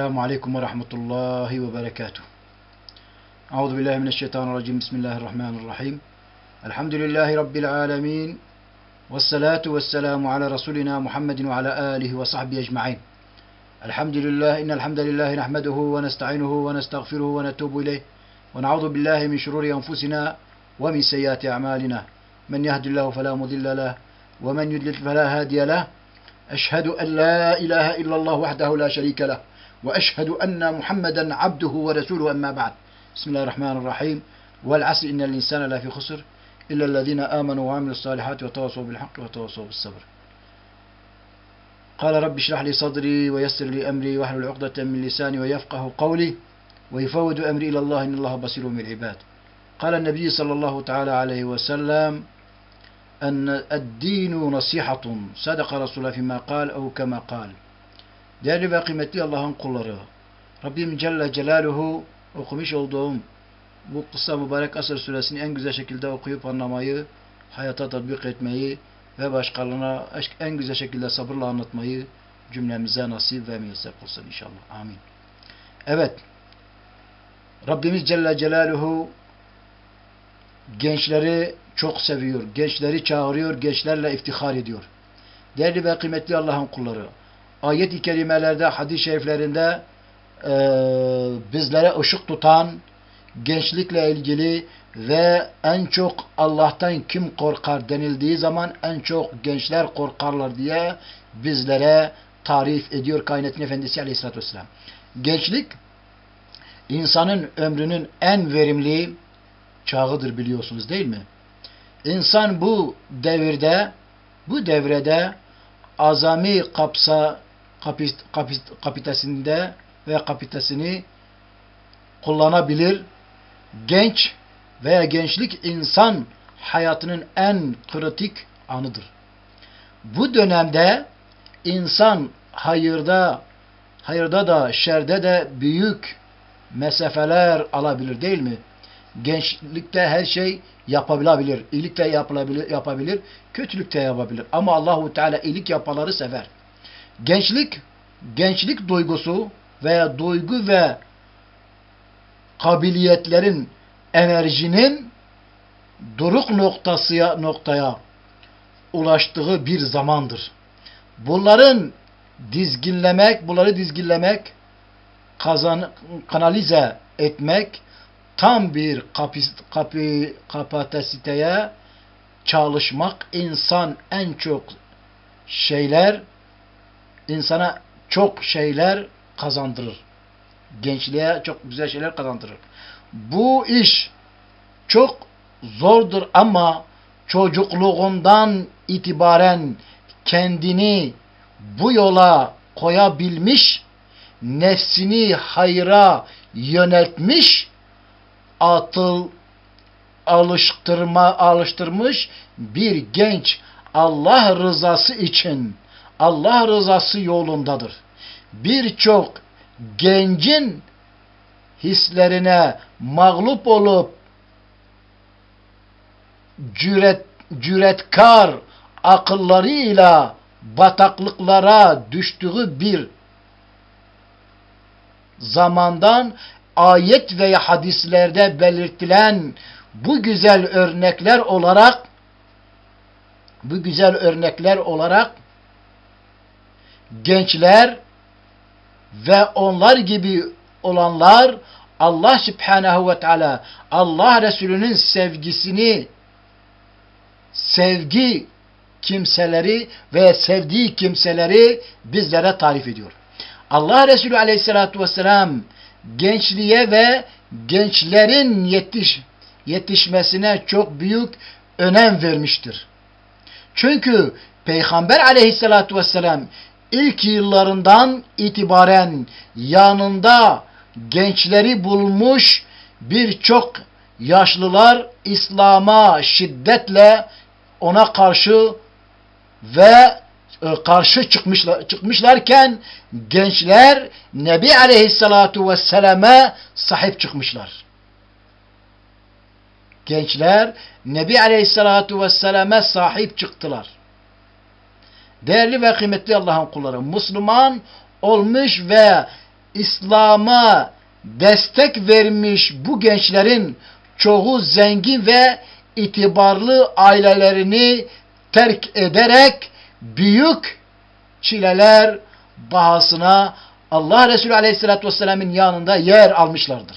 السلام عليكم ورحمة الله وبركاته. أعوذ بالله من الشيطان الرجيم. بسم الله الرحمن الرحيم. الحمد لله رب العالمين والصلاة والسلام على رسولنا محمد وعلى آله وصحبه أجمعين. الحمد لله إن الحمد لله نحمده ونستعينه ونستغفره ونتوب إليه ونعوذ بالله من شرور أنفسنا ومن سيئات أعمالنا. من يهد الله فلا مضل له ومن يضلل فلا هادي له. أشهد أن لا إله إلا الله وحده لا شريك له. وأشهد أن محمدا عبده ورسوله أما بعد. بسم الله الرحمن الرحيم. والعصر إن الإنسان لا في خسر إلا الذين آمنوا وعملوا الصالحات وتواصوا بالحق وتواصوا بالصبر. قال رب اشرح لي صدري ويسر لي أمري واحلل عقدة من لساني ويفقه قولي ويفوض أمري إلى الله إن الله بصير بالعباد قال النبي صلى الله تعالى عليه وسلم أن الدين نصيحة صدق رسول الله فيما قال أو كما قال. Değerli ve kıymetli Allah'ın kulları, Rabbim Celle Celaluhu okumuş olduğum bu kısa mübarek Asır suresini en güzel şekilde okuyup anlamayı, hayata tatbik etmeyi ve başkalarına en güzel şekilde sabırla anlatmayı cümlemize nasip ve müyesser kılsın inşallah. Amin. Evet, Rabbimiz Celle Celaluhu gençleri çok seviyor, gençleri çağırıyor, gençlerle iftihar ediyor. Değerli ve kıymetli Allah'ın kulları, ayet-i kerimelerde, hadis-i şeriflerinde e, bizlere ışık tutan, gençlikle ilgili ve en çok Allah'tan kim korkar denildiği zaman en çok gençler korkarlar diye bizlere tarif ediyor kainatın efendisi aleyhissalatü vesselam. Gençlik insanın ömrünün en verimli çağıdır biliyorsunuz değil mi? İnsan bu devirde, bu devrede azami kapsa kapit, kapit, kapitasinde ve kapitasını kullanabilir. Genç veya gençlik insan hayatının en kritik anıdır. Bu dönemde insan hayırda hayırda da şerde de büyük mesafeler alabilir değil mi? Gençlikte her şey yapabilir. İyilik de yapılabilir, yapabilir, kötülük de yapabilir. Ama Allahu Teala iyilik yapanları sever. Gençlik, gençlik duygusu veya duygu ve kabiliyetlerin enerjinin doruk noktasıya noktaya ulaştığı bir zamandır. Bunların dizginlemek, bunları dizginlemek, kazan, kanalize etmek tam bir kapi, kapi, kapasiteye çalışmak insan en çok şeyler insana çok şeyler kazandırır. Gençliğe çok güzel şeyler kazandırır. Bu iş çok zordur ama çocukluğundan itibaren kendini bu yola koyabilmiş, nefsini hayra yöneltmiş, atıl alıştırma alıştırmış bir genç Allah rızası için Allah rızası yolundadır. Birçok gencin hislerine mağlup olup cüret, cüretkar akıllarıyla bataklıklara düştüğü bir zamandan ayet veya hadislerde belirtilen bu güzel örnekler olarak bu güzel örnekler olarak gençler ve onlar gibi olanlar Allah Subhanahu ve Teala Allah Resulü'nün sevgisini sevgi kimseleri ve sevdiği kimseleri bizlere tarif ediyor. Allah Resulü Aleyhisselatü Vesselam gençliğe ve gençlerin yetiş, yetişmesine çok büyük önem vermiştir. Çünkü Peygamber Aleyhisselatü Vesselam ilk yıllarından itibaren yanında gençleri bulmuş birçok yaşlılar İslam'a şiddetle ona karşı ve karşı çıkmışlar, çıkmışlarken gençler Nebi Aleyhisselatu Vesselam'a sahip çıkmışlar. Gençler Nebi Aleyhisselatu Vesselam'a sahip çıktılar. Değerli ve kıymetli Allah'ın kulları, Müslüman olmuş ve İslam'a destek vermiş bu gençlerin çoğu zengin ve itibarlı ailelerini terk ederek büyük çileler bahasına Allah Resulü Aleyhisselatü Vesselam'ın yanında yer almışlardır.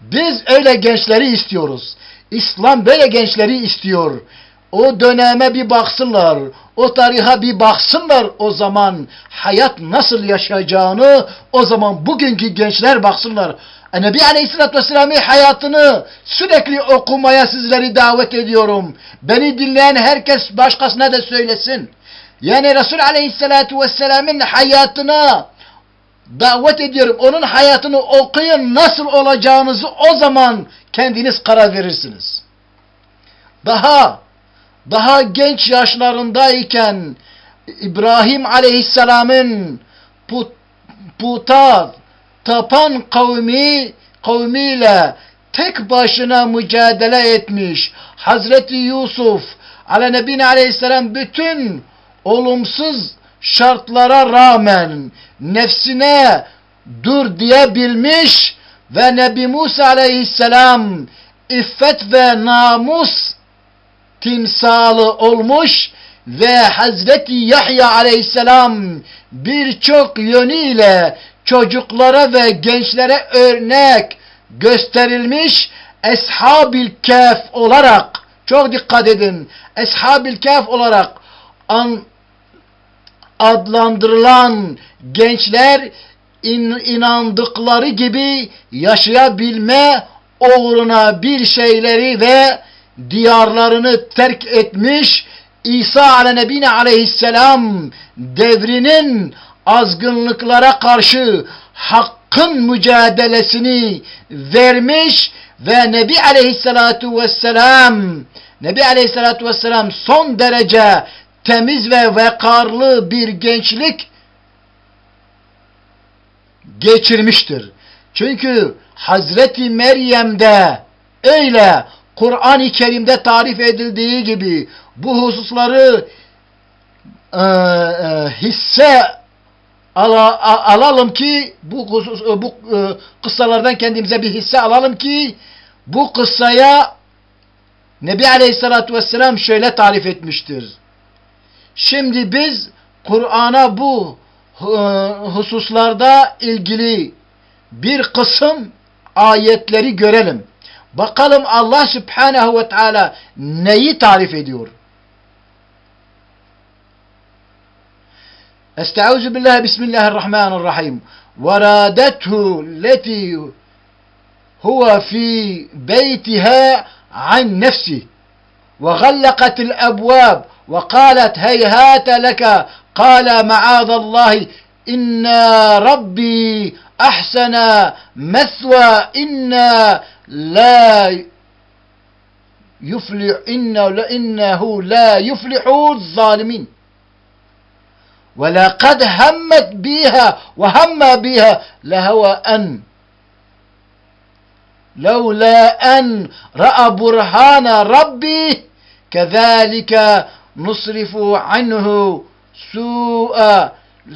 Biz öyle gençleri istiyoruz. İslam böyle gençleri istiyor. O döneme bir baksınlar, o tarihe bir baksınlar o zaman hayat nasıl yaşayacağını o zaman bugünkü gençler baksınlar. E, Nebi Aleyhisselatü Vesselam'ın hayatını sürekli okumaya sizleri davet ediyorum. Beni dinleyen herkes başkasına da söylesin. Yani Resul Aleyhisselatü Vesselam'ın hayatına davet ediyorum. Onun hayatını okuyun nasıl olacağınızı o zaman kendiniz karar verirsiniz. Daha daha genç yaşlarındayken İbrahim Aleyhisselam'ın put, puta tapan kavmi kavmiyle tek başına mücadele etmiş. Hazreti Yusuf ala nebine aleyhisselam bütün olumsuz şartlara rağmen nefsine dur diyebilmiş ve Nebi Musa aleyhisselam iffet ve namus timsalı olmuş ve Hazreti Yahya aleyhisselam birçok yönüyle çocuklara ve gençlere örnek gösterilmiş Eshab-ül Kehf olarak çok dikkat edin Eshab-ül Kehf olarak an, adlandırılan gençler in, inandıkları gibi yaşayabilme uğruna bir şeyleri ve diyarlarını terk etmiş İsa alenebine aleyhisselam devrinin azgınlıklara karşı hakkın mücadelesini vermiş ve Nebi aleyhissalatu vesselam Nebi aleyhissalatu vesselam son derece temiz ve vekarlı bir gençlik geçirmiştir. Çünkü Hazreti Meryem'de öyle Kur'an-ı Kerim'de tarif edildiği gibi bu hususları e, e, hisse ala, a, alalım ki bu husus, bu e, kıssalardan kendimize bir hisse alalım ki bu kıssaya Nebi Aleyhisselatü Vesselam şöyle tarif etmiştir. Şimdi biz Kur'an'a bu hususlarda ilgili bir kısım ayetleri görelim. Bakalım Allah Subhanahu ve Teala neyi tarif ediyor? Estaizu billah bismillahirrahmanirrahim. ورادته التي هو في بيتها عن نفسه وغلقت الأبواب وقالت هيهات لك قال معاذ الله إن ربي أحسن مثوى إنا لا يفلح إنه, إنه لا يفلح الظالمين. ولقد همت بها وهم بها لهوى أن لولا أن رأى برهان ربي كذلك نصرف عنه سوء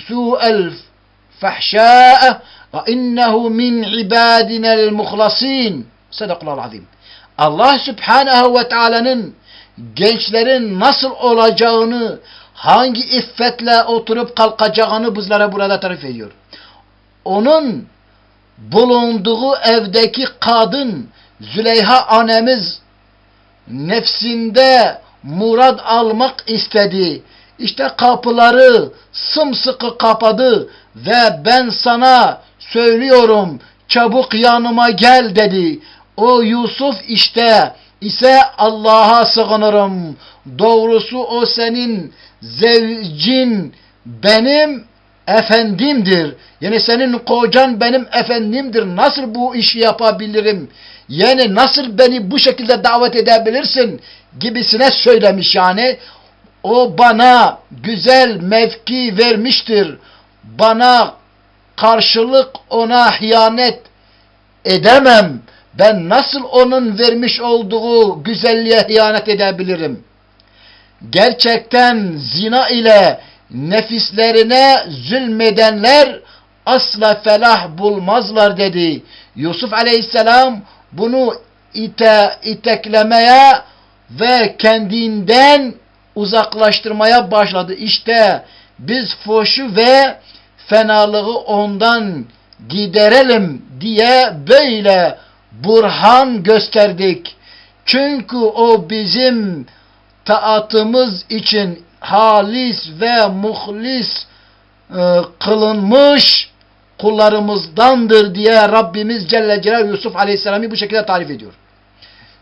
سوء الفحشاء وإنه من عبادنا المخلصين. Sadakallahu azim. Allah Subhanahu ve Taala'nın gençlerin nasıl olacağını, hangi iffetle oturup kalkacağını bizlere burada tarif ediyor. Onun bulunduğu evdeki kadın Züleyha annemiz nefsinde murad almak istedi. İşte kapıları sımsıkı kapadı ve ben sana söylüyorum çabuk yanıma gel dedi. O Yusuf işte ise Allah'a sığınırım. Doğrusu o senin zevcin benim efendimdir. Yani senin kocan benim efendimdir. Nasıl bu işi yapabilirim? Yani nasıl beni bu şekilde davet edebilirsin? Gibisine söylemiş yani. O bana güzel mevki vermiştir. Bana karşılık ona hıyanet edemem. Ben nasıl onun vermiş olduğu güzelliğe hıyanet edebilirim? Gerçekten zina ile nefislerine zulmedenler asla felah bulmazlar dedi. Yusuf aleyhisselam bunu ite, iteklemeye ve kendinden uzaklaştırmaya başladı. İşte biz foşu ve fenalığı ondan giderelim diye böyle burhan gösterdik. Çünkü o bizim taatımız için halis ve muhlis e, kılınmış kullarımızdandır diye Rabbimiz Celle Celaluhu Yusuf Aleyhisselam'ı bu şekilde tarif ediyor.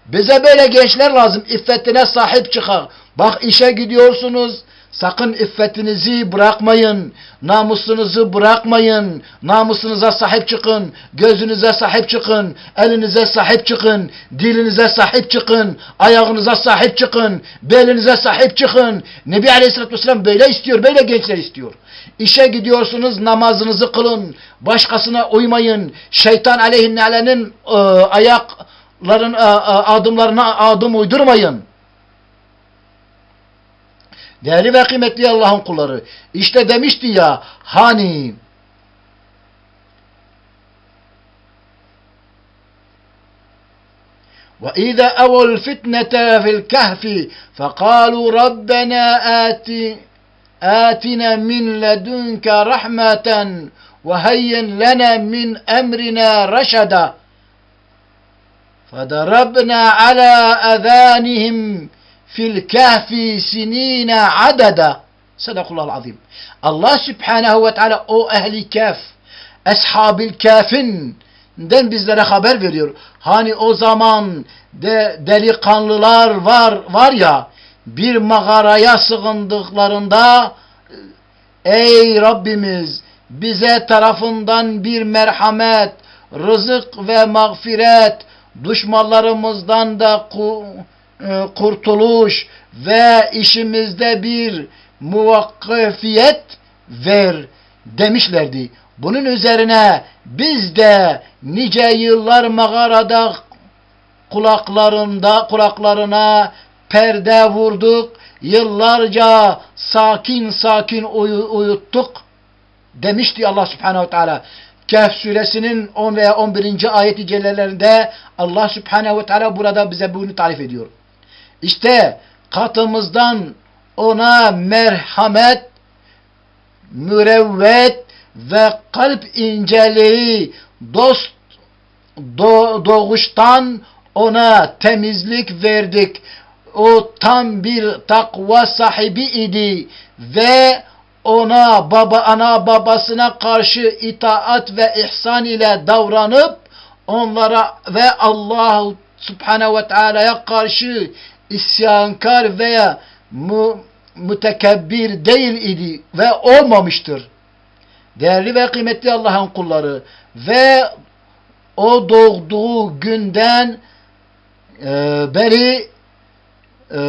Bize böyle gençler lazım. İffetine sahip çıkar. Bak işe gidiyorsunuz. Sakın iffetinizi bırakmayın. Namusunuzu bırakmayın. Namusunuza sahip çıkın. Gözünüze sahip çıkın. Elinize sahip çıkın. Dilinize sahip çıkın. Ayağınıza sahip çıkın. Belinize sahip çıkın. Nebi Aleyhisselatü Vesselam böyle istiyor. Böyle gençler istiyor. İşe gidiyorsunuz namazınızı kılın. Başkasına uymayın. Şeytan aleyhinnalenin e, ayakların e, e, adımlarına adım uydurmayın. Değerli ve kıymetli Allah'ın kulları. İşte demişti ya hani وإذا أووا الفتنة في الكهف فقالوا ربنا آتي آتنا من لدنك رحمة وهيئ لنا من أمرنا رشدا فضربنا على أذانهم fil kahfi sinina adada. Sadakullahu azim. Allah Subhanahu ve Teala o ehli kaf, ashabil kafinden bizlere haber veriyor. Hani o zaman de delikanlılar var var ya bir mağaraya sığındıklarında ey Rabbimiz bize tarafından bir merhamet, rızık ve mağfiret düşmanlarımızdan da e, kurtuluş ve işimizde bir muvakkafiyet ver demişlerdi. Bunun üzerine biz de nice yıllar mağarada kulaklarında kulaklarına perde vurduk. Yıllarca sakin sakin uyu, uyuttuk demişti Allah Subhanahu Teala. Kehf suresinin 10 veya 11. ayet-i cellelerinde Allah Subhanahu Teala burada bize bunu tarif ediyor. İşte katımızdan ona merhamet, mürevvet ve kalp inceliği dost do, doğuştan ona temizlik verdik. O tam bir takva sahibi idi ve ona baba ana babasına karşı itaat ve ihsan ile davranıp onlara ve Allah Subhanahu ve Teala'ya karşı isyankar veya mu, mütekebbir değil idi ve olmamıştır. Değerli ve kıymetli Allah'ın kulları ve o doğduğu günden e, beri e,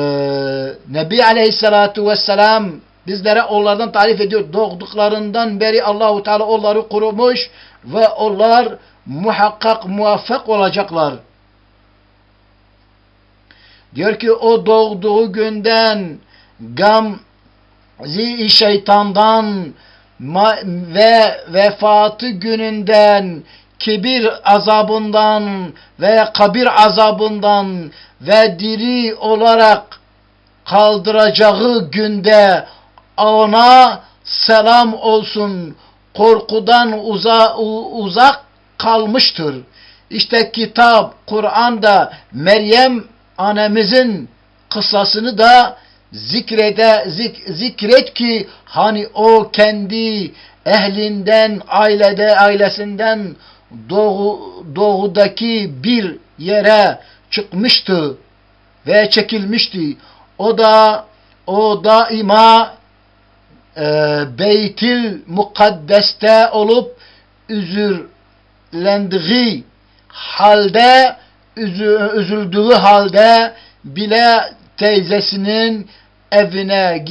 Nebi Aleyhisselatu Vesselam bizlere onlardan tarif ediyor. Doğduklarından beri Allahu Teala onları kurumuş ve onlar muhakkak muvaffak olacaklar. Diyor ki o doğduğu günden gam zi şeytandan ve vefatı gününden kibir azabından ve kabir azabından ve diri olarak kaldıracağı günde ona selam olsun korkudan uza, uzak kalmıştır. İşte kitap Kur'an'da Meryem annemizin kıssasını da zikrede zik, zikret ki hani o kendi ehlinden ailede ailesinden doğu, doğudaki bir yere çıkmıştı ve çekilmişti. O da o daima e, Beytil Mukaddes'te olup üzürlendiği halde üzüldüğü halde bile teyzesinin evine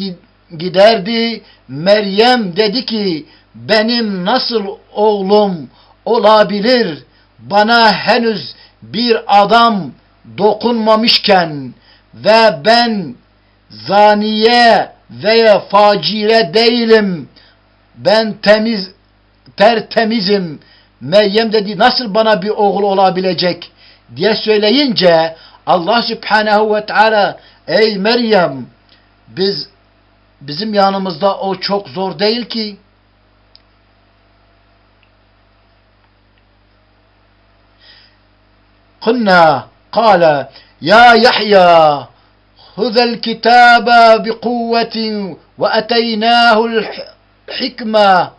giderdi. Meryem dedi ki benim nasıl oğlum olabilir bana henüz bir adam dokunmamışken ve ben zaniye veya facire değilim ben temiz tertemizim. Meryem dedi nasıl bana bir oğul olabilecek diye söyleyince Allah Subhanahu ve Teala ey Meryem biz bizim yanımızda o çok zor değil ki قلنا قال يا يحيى خذ الكتاب بقوة وأتيناه الحكمة